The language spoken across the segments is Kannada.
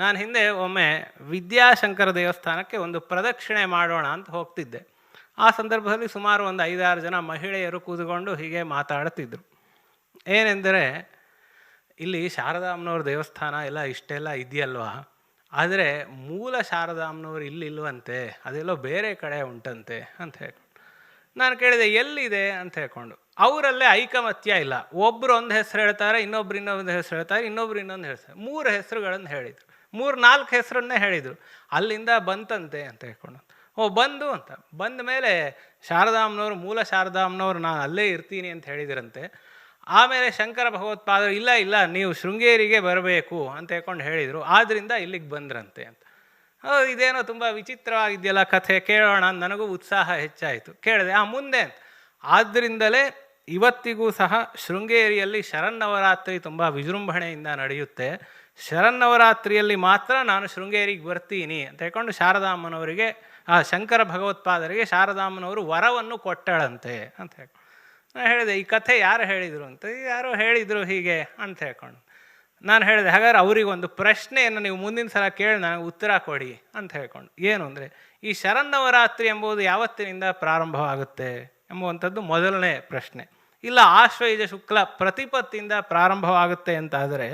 ನಾನು ಹಿಂದೆ ಒಮ್ಮೆ ವಿದ್ಯಾಶಂಕರ ದೇವಸ್ಥಾನಕ್ಕೆ ಒಂದು ಪ್ರದಕ್ಷಿಣೆ ಮಾಡೋಣ ಅಂತ ಹೋಗ್ತಿದ್ದೆ. ಆ ಸಂದರ್ಭದಲ್ಲಿ ಸುಮಾರು ಒಂದು ಐದಾರು ಜನ ಮಹಿಳೆಯರು ಕೂತ್ಕೊಂಡು ಹೀಗೆ ಮಾತಾಡ್ತಿದ್ರು ಏನೆಂದರೆ, ಇಲ್ಲಿ ಶಾರದಾಮ್ನವ್ರ ದೇವಸ್ಥಾನ ಎಲ್ಲ ಇಷ್ಟೆಲ್ಲ ಇದೆಯಲ್ವಾ? ಆದರೆ ಮೂಲ ಶಾರದಾಮ್ನವ್ರು ಇಲ್ಲಿಲ್ವಂತೆ ಅದೆಲ್ಲೋ ಬೇರೆ ಕಡೆ ಉಂಟಂತೆ ಅಂತ ಹೇಳ್ಕೊಂಡು. ನಾನು ಕೇಳಿದೆ, ಎಲ್ಲಿದೆ ಅಂತ ಹೇಳ್ಕೊಂಡು. ಅವರಲ್ಲೇ ಐಕಮತ್ಯ ಇಲ್ಲ. ಒಬ್ಬರು ಒಂದು ಹೆಸರು ಹೇಳ್ತಾರೆ, ಇನ್ನೊಬ್ರು ಇನ್ನೊಂದು ಹೆಸರು ಹೇಳ್ತಾರೆ, ಇನ್ನೊಬ್ರು ಇನ್ನೊಂದು ಹೇಳ್ತಾರೆ ಮೂರು ಹೆಸರುಗಳನ್ನು ಹೇಳಿದರು. ಮೂರು ನಾಲ್ಕು ಹೆಸರನ್ನೇ ಹೇಳಿದರು. ಅಲ್ಲಿಂದ ಬಂತಂತೆ ಅಂತ ಹೇಳ್ಕೊಂಡು ಓ ಬಂದು ಅಂತ ಬಂದ ಮೇಲೆ ಶಾರದಾಮ್ನವರು ಮೂಲ ಶಾರದಾಮ್ನವ್ರು ನಾನು ಅಲ್ಲೇ ಇರ್ತೀನಿ ಅಂತ ಹೇಳಿದ್ರಂತೆ. ಆಮೇಲೆ ಶಂಕರ ಭಗವತ್ಪಾದರು, ಇಲ್ಲ ಇಲ್ಲ, ನೀವು ಶೃಂಗೇರಿಗೆ ಬರಬೇಕು ಅಂತ ಹೇಳ್ಕೊಂಡು ಹೇಳಿದರು. ಆದ್ದರಿಂದ ಇಲ್ಲಿಗೆ ಬಂದ್ರಂತೆ ಅಂತ. ಇದೇನೋ ತುಂಬ ವಿಚಿತ್ರವಾಗಿದೆಯಲ್ಲ ಕಥೆ, ಕೇಳೋಣ, ನನಗೂ ಉತ್ಸಾಹ ಹೆಚ್ಚಾಯಿತು. ಕೇಳಿದೆ, ಆ ಮುಂದೆ ಅಂತ. ಆದ್ದರಿಂದಲೇ ಇವತ್ತಿಗೂ ಸಹ ಶೃಂಗೇರಿಯಲ್ಲಿ ಶರನ್ನವರಾತ್ರಿ ತುಂಬ ವಿಜೃಂಭಣೆಯಿಂದ ನಡೆಯುತ್ತೆ. ಶರನ್ನವರಾತ್ರಿಯಲ್ಲಿ ಮಾತ್ರ ನಾನು ಶೃಂಗೇರಿಗೆ ಬರ್ತೀನಿ. ಅಂತ ಹೇಳ್ಕೊಂಡು ಶಾರದಾಮ್ಮನವರಿಗೆ, ಆ ಶಂಕರ ಭಗವತ್ಪಾದರಿಗೆ ಶಾರದಾಮ್ಮನವರು ವರವನ್ನು ಕೊಟ್ಟಳಂತೆ ಅಂತ ಹೇಳ್ಕೊಂಡು. ನಾನು ಹೇಳಿದೆ, ಈ ಕಥೆ ಯಾರು ಹೇಳಿದರು ಅಂತ? ಯಾರೋ ಹೇಳಿದರು ಹೀಗೆ ಅಂತ ಹೇಳ್ಕೊಂಡು. ನಾನು ಹೇಳಿದೆ, ಹಾಗಾದ್ರೆ ಅವರಿಗೊಂದು ಪ್ರಶ್ನೆಯನ್ನು ನೀವು ಮುಂದಿನ ಸಲ ಕೇಳಿ ನನಗೆ ಉತ್ತರ ಕೊಡಿ ಅಂತ ಹೇಳ್ಕೊಂಡು. ಏನು ಅಂದರೆ, ಈ ಶರನ್ನವರಾತ್ರಿ ಎಂಬುದು ಯಾವತ್ತಿನಿಂದ ಪ್ರಾರಂಭವಾಗುತ್ತೆ ಎಂಬುವಂಥದ್ದು ಮೊದಲನೇ ಪ್ರಶ್ನೆ. ಇಲ್ಲ ಆಶ್ವಯುಜ ಶುಕ್ಲ ಪ್ರತಿಪತ್ತಿಯಿಂದ ಪ್ರಾರಂಭವಾಗುತ್ತೆ ಅಂತಾದರೆ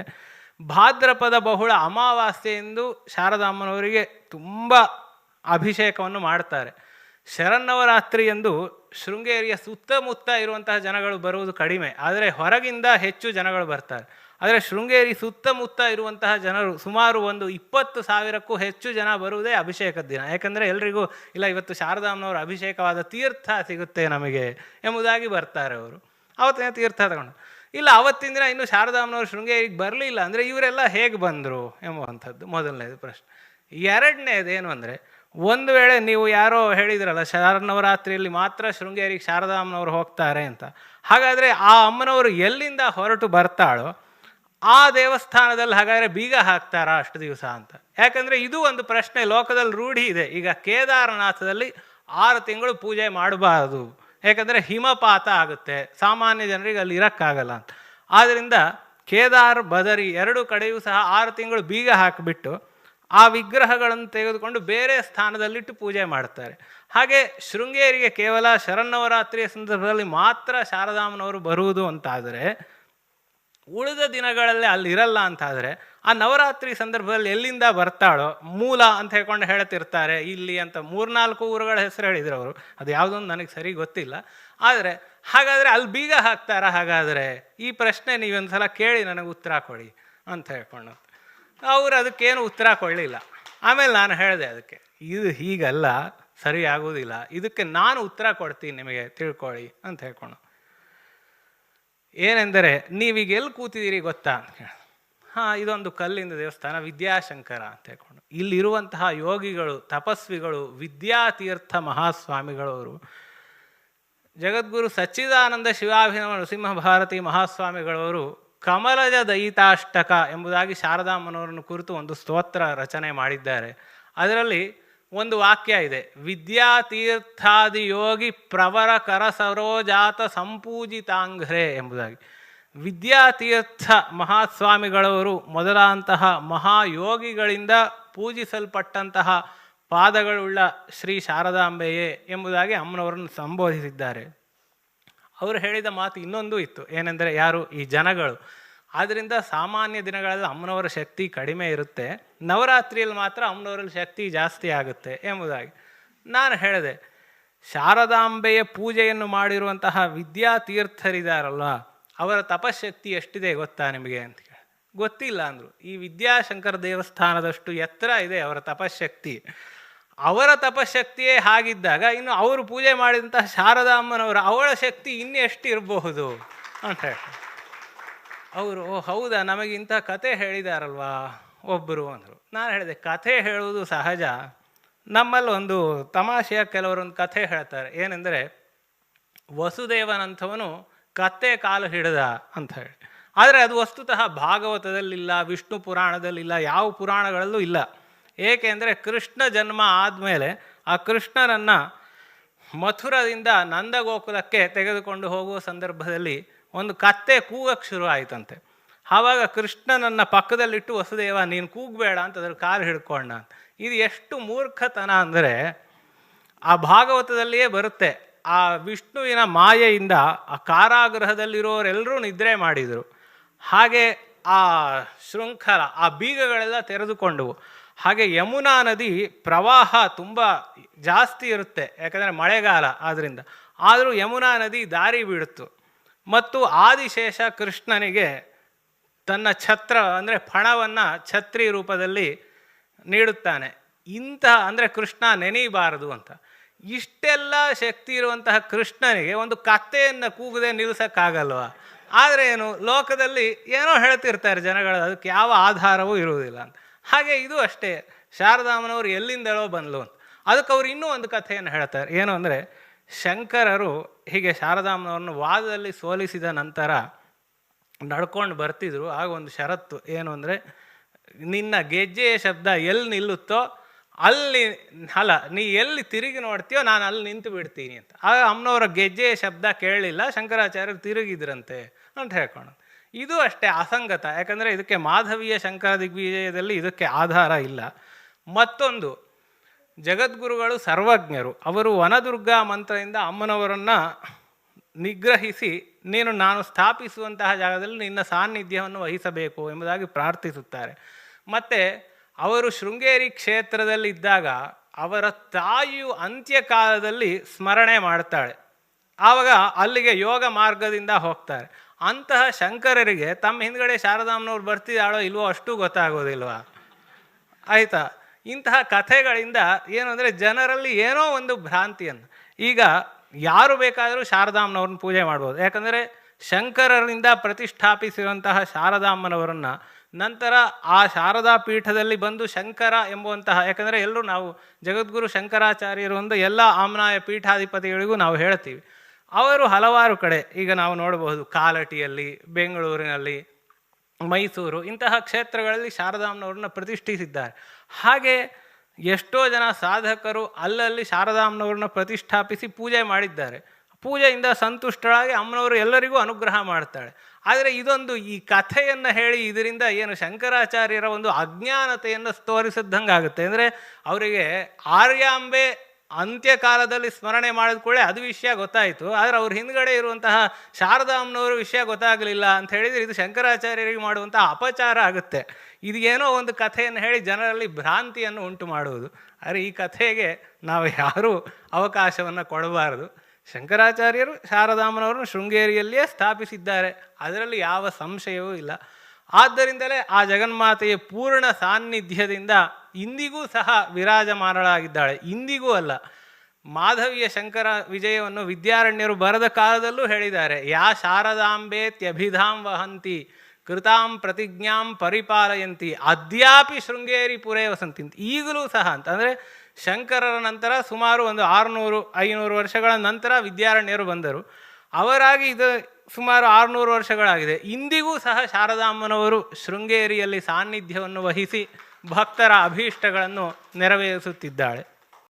ಭಾದ್ರಪದ ಬಹುಳ ಅಮಾವಾಸ್ಯೆಯೆಂದು ಶಾರದಾಮ್ಮನವರಿಗೆ ತುಂಬ ಅಭಿಷೇಕವನ್ನು ಮಾಡ್ತಾರೆ. ಶರನ್ನವರಾತ್ರಿ ಎಂದು ಶೃಂಗೇರಿಯ ಸುತ್ತಮುತ್ತ ಇರುವಂತಹ ಜನಗಳು ಬರುವುದು ಕಡಿಮೆ. ಆದರೆ ಹೊರಗಿಂದ ಹೆಚ್ಚು ಜನಗಳು ಬರ್ತಾರೆ. ಆದರೆ ಶೃಂಗೇರಿ ಸುತ್ತಮುತ್ತ ಇರುವಂತಹ ಜನರು ಸುಮಾರು ಒಂದು ಇಪ್ಪತ್ತು ಸಾವಿರಕ್ಕೂ ಹೆಚ್ಚು ಜನ ಬರುವುದೇ ಅಭಿಷೇಕದ ದಿನ. ಯಾಕಂದರೆ ಎಲ್ರಿಗೂ, ಇಲ್ಲ ಇವತ್ತು ಶಾರದಾಮ್ನವರ ಅಭಿಷೇಕವಾದ ತೀರ್ಥ ಸಿಗುತ್ತೆ ನಮಗೆ ಎಂಬುದಾಗಿ ಬರ್ತಾರೆ ಅವರು. ಅವತ್ತಿನ ತೀರ್ಥ ತಗೊಂಡು. ಇಲ್ಲ, ಅವತ್ತಿನ ದಿನ ಇನ್ನು ಶಾರದಾಮನವರು ಶೃಂಗೇರಿಗೆ ಬರಲಿಲ್ಲ ಅಂದರೆ ಇವರೆಲ್ಲ ಹೇಗೆ ಬಂದರು ಎಂಬುವಂಥದ್ದು ಮೊದಲನೇದು ಪ್ರಶ್ನೆ. ಎರಡನೇದು ಏನು ಅಂದರೆ, ಒಂದು ವೇಳೆ ನೀವು ಯಾರೋ ಹೇಳಿದ್ರಲ್ಲ ಶರನ್ನವರಾತ್ರಿಯಲ್ಲಿ ಮಾತ್ರ ಶೃಂಗೇರಿಗೆ ಶಾರದಾಮನವರು ಹೋಗ್ತಾರೆ ಅಂತ. ಹಾಗಾದರೆ ಆ ಅಮ್ಮನವರು ಎಲ್ಲಿಂದ ಹೊರಟು ಬರ್ತಾಳೋ, ಆ ದೇವಸ್ಥಾನದಲ್ಲಿ ಹಾಗಾದರೆ ಬೀಗ ಹಾಕ್ತಾರಾ ಅಷ್ಟು ದಿವಸ ಅಂತ. ಯಾಕಂದರೆ ಇದು ಒಂದು ಪ್ರಶ್ನೆ, ಲೋಕದಲ್ಲಿ ರೂಢಿ ಇದೆ. ಈಗ ಕೇದಾರನಾಥದಲ್ಲಿ ಆರು ತಿಂಗಳು ಪೂಜೆ ಮಾಡಬಾರದು. ಯಾಕಂದರೆ ಹಿಮಪಾತ ಆಗುತ್ತೆ. ಸಾಮಾನ್ಯ ಜನರಿಗೆ ಅಲ್ಲಿ ಇರೋಕ್ಕಾಗಲ್ಲ ಅಂತ. ಆದ್ದರಿಂದ ಕೇದಾರ್, ಬದರಿ ಎರಡು ಕಡೆಯೂ ಸಹ ಆರು ತಿಂಗಳು ಬೀಗ ಹಾಕಿಬಿಟ್ಟು ಆ ವಿಗ್ರಹಗಳನ್ನು ತೆಗೆದುಕೊಂಡು ಬೇರೆ ಸ್ಥಾನದಲ್ಲಿಟ್ಟು ಪೂಜೆ ಮಾಡ್ತಾರೆ. ಹಾಗೆ ಶೃಂಗೇರಿಗೆ ಕೇವಲ ಶರನ್ನವರಾತ್ರಿಯ ಸಂದರ್ಭದಲ್ಲಿ ಮಾತ್ರ ಶಾರದಾಮನವರು ಬರುವುದು ಅಂತಾದರೆ ಉಳಿದ ದಿನಗಳಲ್ಲಿ ಅಲ್ಲಿ ಇರಲ್ಲ ಅಂತಾದರೆ ಆ ನವರಾತ್ರಿ ಸಂದರ್ಭದಲ್ಲಿ ಎಲ್ಲಿಂದ ಬರ್ತಾಳೋ ಮೂಲ ಅಂತ ಹೇಳ್ಕೊಂಡು ಹೇಳ್ತಿರ್ತಾರೆ. ಇಲ್ಲಿ ಅಂತ ಮೂರ್ನಾಲ್ಕು ಊರುಗಳ ಹೆಸರು ಹೇಳಿದ್ರು ಅವರು. ಅದು ಯಾವುದೊಂದು ನನಗೆ ಸರಿ ಗೊತ್ತಿಲ್ಲ. ಆದರೆ ಹಾಗಾದರೆ ಅಲ್ಲಿ ಬೀಗ ಹಾಕ್ತಾರ? ಹಾಗಾದರೆ ಈ ಪ್ರಶ್ನೆ ನೀವೊಂದು ಸಲ ಕೇಳಿ ನನಗೆ ಉತ್ತರ ಕೊಡಿ ಅಂತ ಹೇಳ್ಕೊಂಡು. ಅವರು ಅದಕ್ಕೇನು ಉತ್ತರ ಕೊಡಲಿಲ್ಲ. ಆಮೇಲೆ ನಾನು ಹೇಳಿದೆ ಅದಕ್ಕೆ, ಇದು ಹೀಗಲ್ಲ, ಸರಿ ಆಗೋದಿಲ್ಲ. ಇದಕ್ಕೆ ನಾನು ಉತ್ತರ ಕೊಡ್ತೀನಿ ನಿಮಗೆ, ತಿಳ್ಕೊಳ್ಳಿ ಅಂತ ಹೇಳ್ಕೊಂಡು. ಏನೆಂದರೆ, ನೀವೀಗ ಎಲ್ಲಿ ಕೂತಿದ್ದೀರಿ ಗೊತ್ತಾ ಅಂತ ಹಾಂ, ಇದೊಂದು ಕಲ್ಲಿಂದ ದೇವಸ್ಥಾನ, ವಿದ್ಯಾಶಂಕರ ಅಂತ ಹೇಳ್ಕೊಂಡು. ಇಲ್ಲಿರುವಂತಹ ಯೋಗಿಗಳು, ತಪಸ್ವಿಗಳು, ವಿದ್ಯಾತೀರ್ಥ ಮಹಾಸ್ವಾಮಿಗಳವರು, ಜಗದ್ಗುರು ಸಚ್ಚಿದಾನಂದ ಶಿವಾಭಿನವ ನರಸಿಂಹ ಭಾರತಿ ಮಹಾಸ್ವಾಮಿಗಳವರು ಕಮಲಜ ದಯಿತಾಷ್ಟಕ ಎಂಬುದಾಗಿ ಶಾರದಾಮ್ಮನವರನ್ನು ಕುರಿತು ಒಂದು ಸ್ತೋತ್ರ ರಚನೆ ಮಾಡಿದ್ದಾರೆ. ಅದರಲ್ಲಿ ಒಂದು ವಾಕ್ಯ ಇದೆ. ವಿದ್ಯಾತೀರ್ಥಾದಿ ಯೋಗಿ ಪ್ರವರ ಕರ ಸರೋಜಾತ ಸಂಪೂಜಿತಾಂಘ್ರೆ ಎಂಬುದಾಗಿ. ವಿದ್ಯಾತೀರ್ಥ ಮಹಾಸ್ವಾಮಿಗಳವರು ಮೊದಲಾದಂತಹ ಮಹಾಯೋಗಿಗಳಿಂದ ಪೂಜಿಸಲ್ಪಟ್ಟಂತಹ ಪಾದಗಳುಳ್ಳ ಶ್ರೀ ಶಾರದಾಂಬೆಯೇ ಎಂಬುದಾಗಿ ಅಮ್ಮನವರನ್ನು ಸಂಬೋಧಿಸಿದ್ದಾರೆ. ಅವರು ಹೇಳಿದ ಮಾತು ಇನ್ನೊಂದು ಇತ್ತು, ಏನೆಂದರೆ ಯಾರು? ಈ ಜನಗಳು. ಆದ್ದರಿಂದ ಸಾಮಾನ್ಯ ದಿನಗಳಲ್ಲಿ ಅಮ್ಮನವರ ಶಕ್ತಿ ಕಡಿಮೆ ಇರುತ್ತೆ. ನವರಾತ್ರಿಯಲ್ಲಿ ಮಾತ್ರ ಅಮ್ಮನವರಲ್ಲಿ ಶಕ್ತಿ ಜಾಸ್ತಿ ಆಗುತ್ತೆ ಎಂಬುದಾಗಿ ನಾನು ಹೇಳಿದೆ. ಶಾರದಾಂಬೆಯ ಪೂಜೆಯನ್ನು ಮಾಡಿರುವಂತಹ ವಿದ್ಯಾತೀರ್ಥರಿದಾರಲ್ಲ ಅವರ ತಪಶಕ್ತಿ ಎಷ್ಟಿದೆ ಗೊತ್ತಾ ನಿಮಗೆ ಅಂತ ಗೊತ್ತಿಲ್ಲ ಅಂದರು. ಈ ವಿದ್ಯಾಶಂಕರ ದೇವಸ್ಥಾನದಷ್ಟು ಎತ್ತರ ಇದೆ ಅವರ ತಪಶಕ್ತಿ. ಅವರ ತಪಶಕ್ತಿಯೇ ಹಾಗಿದ್ದಾಗ ಇನ್ನು ಅವರು ಪೂಜೆ ಮಾಡಿದಂತಹ ಶಾರದಾಮ್ಮನವರು ಅವಳ ಶಕ್ತಿ ಇನ್ನೆಷ್ಟು ಇರಬಹುದು ಅಂತ ಹೇಳಿ. ಅವರು, ಓ ಹೌದಾ, ನಮಗೆ ಇಂಥ ಕತೆ ಹೇಳಿದಾರಲ್ವಾ ಒಬ್ಬರು ಅಂದರು. ನಾನು ಹೇಳಿದೆ ಕಥೆ ಹೇಳುವುದು ಸಹಜ. ನಮ್ಮಲ್ಲಿ ಒಂದು ತಮಾಷೆಯ ಕೆಲವರೊಂದು ಕಥೆ ಹೇಳ್ತಾರೆ. ಏನೆಂದರೆ, ವಸುದೇವನಂಥವನು ಕತ್ತೆ ಕಾಲು ಹಿಡಿದ ಅಂತ ಹೇಳಿ. ಆದರೆ ಅದು ವಸ್ತುತಃ ಭಾಗವತದಲ್ಲಿಲ್ಲ, ವಿಷ್ಣು ಪುರಾಣದಲ್ಲಿಲ್ಲ, ಯಾವ ಪುರಾಣಗಳಲ್ಲೂ ಇಲ್ಲ. ಏಕೆಂದರೆ ಕೃಷ್ಣ ಜನ್ಮ ಆದಮೇಲೆ ಆ ಕೃಷ್ಣನನ್ನು ಮಥುರದಿಂದ ನಂದಗೋಕುಲಕ್ಕೆ ತೆಗೆದುಕೊಂಡು ಹೋಗುವ ಸಂದರ್ಭದಲ್ಲಿ ಒಂದು ಕತ್ತೆ ಕೂಗಕ್ಕೆ ಶುರು ಆಯಿತಂತೆ. ಆವಾಗ ಕೃಷ್ಣನನ್ನು ಪಕ್ಕದಲ್ಲಿಟ್ಟು, ವಸುದೇವ, ನೀನು ಕೂಗಬೇಡ ಅಂತ ಅದ್ರ ಕಾಲು ಹಿಡ್ಕೊಂಡ ಇದು ಎಷ್ಟು ಮೂರ್ಖತನ ಅಂದರೆ ಆ ಭಾಗವತದಲ್ಲಿಯೇ ಬರುತ್ತೆ. ಆ ವಿಷ್ಣುವಿನ ಮಾಯೆಯಿಂದ ಆ ಕಾರಾಗೃಹದಲ್ಲಿರೋರೆಲ್ಲರೂ ನಿದ್ರೆ ಮಾಡಿದರು. ಹಾಗೆ ಆ ಶೃಂಖಲ, ಆ ಬೀಗಗಳೆಲ್ಲ ತೆರೆದುಕೊಂಡವು. ಹಾಗೆ ಯಮುನಾ ನದಿ ಪ್ರವಾಹ ತುಂಬ ಜಾಸ್ತಿ ಇರುತ್ತೆ, ಯಾಕಂದರೆ ಮಳೆಗಾಲ ಆದ್ದರಿಂದ ಆದರೂ ಯಮುನಾ ನದಿ ದಾರಿ ಬಿಡುತ್ತು ಮತ್ತು ಆದಿಶೇಷ ಕೃಷ್ಣನಿಗೆ ತನ್ನ ಛತ್ರ, ಅಂದರೆ ಫಣವನ್ನು ಛತ್ರಿ ರೂಪದಲ್ಲಿ ನೀಡುತ್ತಾನೆ. ಇಂತಹ, ಅಂದರೆ ಕೃಷ್ಣ ನೆನೆಯಬಾರದು ಅಂತ. ಇಷ್ಟೆಲ್ಲ ಶಕ್ತಿ ಇರುವಂತಹ ಕೃಷ್ಣನಿಗೆ ಒಂದು ಕತ್ತೆಯನ್ನು ಕೂಗದೆ ನಿಲ್ಲಿಸೋಕ್ಕಾಗಲ್ವ ಆದರೆ ಏನು ಲೋಕದಲ್ಲಿ ಏನೋ ಹೇಳ್ತಿರ್ತಾರೆ ಜನಗಳು, ಅದಕ್ಕೆ ಯಾವ ಆಧಾರವೂ ಇರುವುದಿಲ್ಲ ಅಂತ. ಹಾಗೆ ಇದು ಅಷ್ಟೇ, ಶಾರದಾಮನವರು ಎಲ್ಲಿಂದಲೋ ಬಂದ್ಲು ಅಂತ. ಅದಕ್ಕೆ ಅವ್ರು ಇನ್ನೂ ಒಂದು ಕಥೆಯನ್ನು ಹೇಳ್ತಾರೆ, ಏನು ಅಂದರೆ, ಶಂಕರರು ಹೀಗೆ ಶಾರದಾಮನವ್ರನ್ನ ವಾದದಲ್ಲಿ ಸೋಲಿಸಿದ ನಂತರ ನಡ್ಕೊಂಡು ಬರ್ತಿದ್ರು, ಆಗ ಒಂದು ಷರತ್ತು, ಏನು ಅಂದರೆ, ನಿನ್ನ ಗೆಜ್ಜೆಯ ಶಬ್ದ ಎಲ್ಲಿ ನಿಲ್ಲುತ್ತೋ ಅಲ್ಲಿ, ಅಲ್ಲ, ನೀ ಎಲ್ಲಿ ತಿರುಗಿ ನೋಡ್ತೀಯೋ ನಾನು ಅಲ್ಲಿ ನಿಂತು ಬಿಡ್ತೀನಿ ಅಂತ. ಆಗ ಅಮ್ಮನವರ ಗೆಜ್ಜೆಯ ಶಬ್ದ ಕೇಳಲಿಲ್ಲ ಶಂಕರಾಚಾರ್ಯರು ತಿರುಗಿದ್ರಂತೆ ಅಂತ ಹೇಳ್ಕೊಂಡು ಇದು ಅಷ್ಟೇ ಅಸಂಗತ. ಯಾಕಂದರೆ ಇದಕ್ಕೆ ಮಾಧವೀಯ ಶಂಕರ ದಿಗ್ವಿಜಯದಲ್ಲಿ ಇದಕ್ಕೆ ಆಧಾರ ಇಲ್ಲ. ಮತ್ತೊಂದು, ಜಗದ್ಗುರುಗಳು ಸರ್ವಜ್ಞರು. ಅವರು ವನದುರ್ಗಾ ಮಂತ್ರದಿಂದ ಅಮ್ಮನವರನ್ನು ನಿಗ್ರಹಿಸಿ, ನೀನು ನಾನು ಸ್ಥಾಪಿಸುವಂತಹ ಜಾಗದಲ್ಲಿ ನಿನ್ನ ಸಾನ್ನಿಧ್ಯವನ್ನು ವಹಿಸಬೇಕು ಎಂಬುದಾಗಿ ಪ್ರಾರ್ಥಿಸುತ್ತಾರೆ. ಮತ್ತು ಅವರು ಶೃಂಗೇರಿ ಕ್ಷೇತ್ರದಲ್ಲಿದ್ದಾಗ ಅವರ ತಾಯಿಯು ಅಂತ್ಯಕಾಲದಲ್ಲಿ ಸ್ಮರಣೆ ಮಾಡ್ತಾಳೆ. ಆವಾಗ ಅಲ್ಲಿಗೆ ಯೋಗ ಮಾರ್ಗದಿಂದ ಹೋಗ್ತಾರೆ. ಅಂತಹ ಶಂಕರರಿಗೆ ತಮ್ಮ ಹಿಂದ್ಗಡೆ ಶಾರದಾಮ್ನವ್ರು ಬರ್ತಿದ್ದಾಳೋ ಇಲ್ವೋ ಅಷ್ಟು ಗೊತ್ತಾಗೋದಿಲ್ವಾ? ಆಯಿತಾ? ಇಂತಹ ಕಥೆಗಳಿಂದ ಏನು ಅಂದರೆ ಜನರಲ್ಲಿ ಏನೋ ಒಂದು ಭ್ರಾಂತಿಯನ್ನು. ಈಗ ಯಾರು ಬೇಕಾದರೂ ಶಾರದಾಮ್ನವ್ರನ್ನ ಪೂಜೆ ಮಾಡ್ಬೋದು. ಯಾಕಂದರೆ ಶಂಕರರಿಂದ ಪ್ರತಿಷ್ಠಾಪಿಸಿರುವಂತಹ ಶಾರದಾಮ್ಮನವರನ್ನು ನಂತರ ಆ ಶಾರದಾ ಪೀಠದಲ್ಲಿ ಬಂದು ಶಂಕರ ಎಂಬುವಂತಹ, ಯಾಕಂದರೆ ಎಲ್ಲರೂ ನಾವು ಜಗದ್ಗುರು ಶಂಕರಾಚಾರ್ಯರು ಒಂದು ಎಲ್ಲ ಆಮ್ನಾಯ ಪೀಠಾಧಿಪತಿಗಳಿಗೂ ನಾವು ಹೇಳ್ತೀವಿ. ಅವರು ಹಲವಾರು ಕಡೆ ಈಗ ನಾವು ನೋಡಬಹುದು, ಕಾಲಟಿಯಲ್ಲಿ, ಬೆಂಗಳೂರಿನಲ್ಲಿ, ಮೈಸೂರು, ಇಂತಹ ಕ್ಷೇತ್ರಗಳಲ್ಲಿ ಶಾರದಾಮ್ನವ್ರನ್ನ ಪ್ರತಿಷ್ಠಿಸಿದ್ದಾರೆ. ಹಾಗೆ ಎಷ್ಟೋ ಜನ ಸಾಧಕರು ಅಲ್ಲಲ್ಲಿ ಶಾರದಾಮ್ನವ್ರನ್ನ ಪ್ರತಿಷ್ಠಾಪಿಸಿ ಪೂಜೆ ಮಾಡಿದ್ದಾರೆ. ಪೂಜೆಯಿಂದ ಸಂತುಷ್ಟರಾಗಿ ಅಮ್ಮನವರು ಎಲ್ಲರಿಗೂ ಅನುಗ್ರಹ ಮಾಡ್ತಾಳೆ. ಆದರೆ ಇದೊಂದು ಈ ಕಥೆಯನ್ನು ಹೇಳಿ ಇದರಿಂದ ಏನು ಶಂಕರಾಚಾರ್ಯರ ಒಂದು ಅಜ್ಞಾನತೆಯನ್ನು ತೋರಿಸಿದ್ದಂಗೆ ಆಗುತ್ತೆ. ಅಂದರೆ ಅವರಿಗೆ ಆರ್ಯಾಂಬೆ ಅಂತ್ಯಕಾಲದಲ್ಲಿ ಸ್ಮರಣೆ ಮಾಡಿದ ಕೂಡಲೇ ಅದು ವಿಷಯ ಗೊತ್ತಾಯಿತು. ಆದರೆ ಅವ್ರ ಹಿಂದ್ಗಡೆ ಇರುವಂತಹ ಶಾರದಾಮ್ನವರು ವಿಷಯ ಗೊತ್ತಾಗಲಿಲ್ಲ ಅಂತ ಹೇಳಿದರೆ ಇದು ಶಂಕರಾಚಾರ್ಯರಿಗೆ ಮಾಡುವಂತಹ ಅಪಚಾರ ಆಗುತ್ತೆ. ಇದು ಏನೋ ಒಂದು ಕಥೆಯನ್ನು ಹೇಳಿ ಜನರಲ್ಲಿ ಭ್ರಾಂತಿಯನ್ನು ಉಂಟು ಮಾಡುವುದು. ಆದರೆ ಈ ಕಥೆಗೆ ನಾವು ಯಾರೂ ಅವಕಾಶವನ್ನು ಕೊಡಬಾರದು. ಶಂಕರಾಚಾರ್ಯರು ಶಾರದಾಮನವರನ್ನು ಶೃಂಗೇರಿಯಲ್ಲಿಯೇ ಸ್ಥಾಪಿಸಿದ್ದಾರೆ. ಅದರಲ್ಲಿ ಯಾವ ಸಂಶಯವೂ ಇಲ್ಲ. ಆದ್ದರಿಂದಲೇ ಆ ಜಗನ್ಮಾತೆಯ ಪೂರ್ಣ ಸಾನ್ನಿಧ್ಯದಿಂದ ಇಂದಿಗೂ ಸಹ ವಿರಾಜಮಾನಳಾಗಿದ್ದಾಳೆ. ಇಂದಿಗೂ ಅಲ್ಲ. ಮಾಧವಿಯ ಶಂಕರ ವಿಜಯವನ್ನು ವಿದ್ಯಾರಣ್ಯರು ಬರದ ಕಾಲದಲ್ಲೂ ಹೇಳಿದ್ದಾರೆ. ಯಾ ಶಾರದಾಂಬೇತ್ಯಭಿಧಾಂ ವಹಂತಿ, ಕೃತಾಂ ಪ್ರತಿಜ್ಞಾಂ ಪರಿಪಾಲಯಂತಿ, ಅದ್ಯಾಪಿ ಶೃಂಗೇರಿ ಪುರೇ ವಸಂತಿ ಈಗಲೂ ಸಹ ಅಂತ. ಅಂದರೆ ಶಂಕರರ ನಂತರ ಸುಮಾರು ಒಂದು ಆರುನೂರು, ಐನೂರು ವರ್ಷಗಳ ನಂತರ ವಿದ್ಯಾರಣ್ಯರು ಬಂದರು. ಅವರಾಗಿ ಇದು ಸುಮಾರು ಆರುನೂರು ವರ್ಷಗಳಾಗಿದೆ. ಇಂದಿಗೂ ಸಹ ಶಾರದಾಮ್ಮನವರು ಶೃಂಗೇರಿಯಲ್ಲಿ ಸಾನ್ನಿಧ್ಯವನ್ನು ವಹಿಸಿ ಭಕ್ತರ ಅಭೀಷ್ಟಗಳನ್ನು ನೆರವೇರಿಸುತ್ತಿದ್ದಾಳೆ.